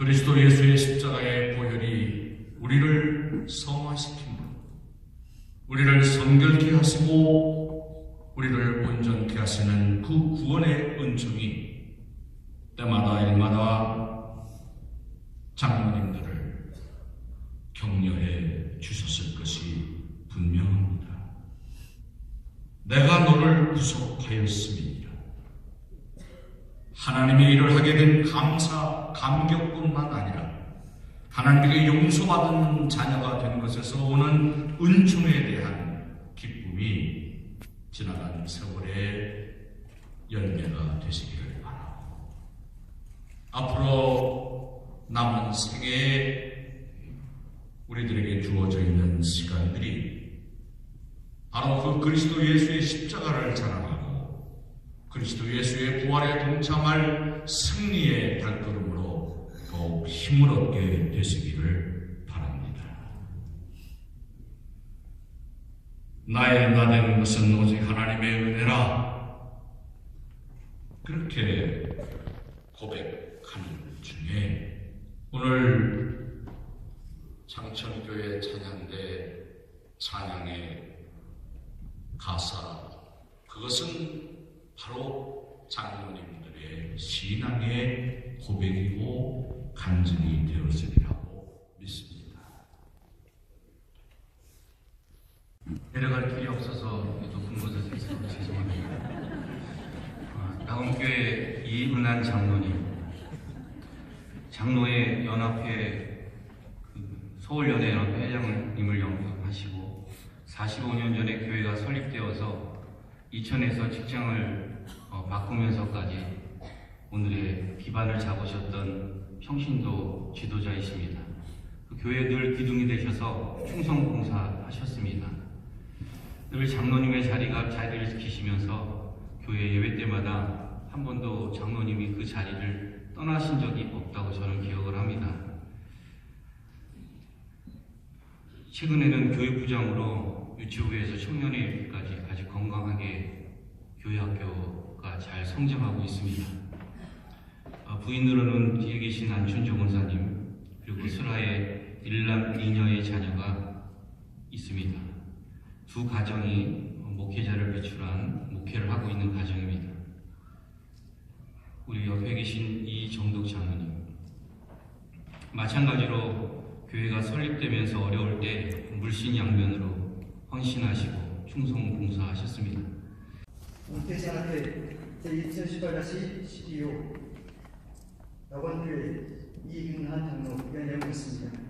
그리스도 예수의 십자가의 보혈이 우리를 성화시키므로 우리를 성결케 하시고 우리를 온전케 하시는 그 구원의 은총이 때마다 일마다 장로님들을 격려해 주셨을 것이 분명합니다. 내가 너를 구속하였음이니라. 하나님의 일을 하게 된 감사, 감격뿐만 아니라 하나님에게 용서받은 자녀가 된 것에서 오는 은총에 대한 기쁨이 지나간 세월의 열매가 되시기를 바라고. 앞으로 남은 생애에 우리들에게 주어져 있는 시간들이 바로 그 그리스도 예수의 십자가를 자랑하고 그리스도 예수의 부활에 동참할 승리의 발걸음으로 더욱 힘을 얻게 되시기를 바랍니다. 나의 나 되는 것은 오직 하나님의 은혜라. 그렇게 고백하는 중에 오늘 장천교회 찬양대 찬양의 가사 그것은 바로 장로님들의 신앙의 고백이고 간증이 되었으리라고 믿습니다. 내려갈 길이 없어서 높은 곳에서 있어서 죄송합니다. 어, 나온교회 이은한 장로님, 장로회 연합회 그 서울연예연합회 회장님을 영입하시고 45년 전에 교회가 설립되어서 이천에서 직장을 어, 바꾸면서까지 오늘의 기반을 잡으셨던 평신도 지도자이십니다. 그 교회 늘 기둥이 되셔서 충성봉사하셨습니다. 늘 장로님의 자리가 자리를 지키시면서 교회 예배 때마다 한 번도 장로님이 그 자리를 떠나신 적이 없다고 저는 기억을 합니다. 최근에는 교육부장으로 유치부에서 청년회까지 아주 건강하게 교회 학교가 잘 성장하고 있습니다. 아, 부인으로는 뒤에 계신 안춘조 권사님 그리고 슬하의 일남 이녀의 자녀가 있습니다. 두 가정이 목회자를 배출한 목회를 하고 있는 가정입니다. 우리 옆에 계신 이정덕 장로님. 마찬가지로 교회가 설립되면서 어려울 때 물신 양면으로 헌신하시고 충성 봉사하셨습니다. 대산학회 제2018-12호 낙원교회 이근한 장로 연례하고 있습니다.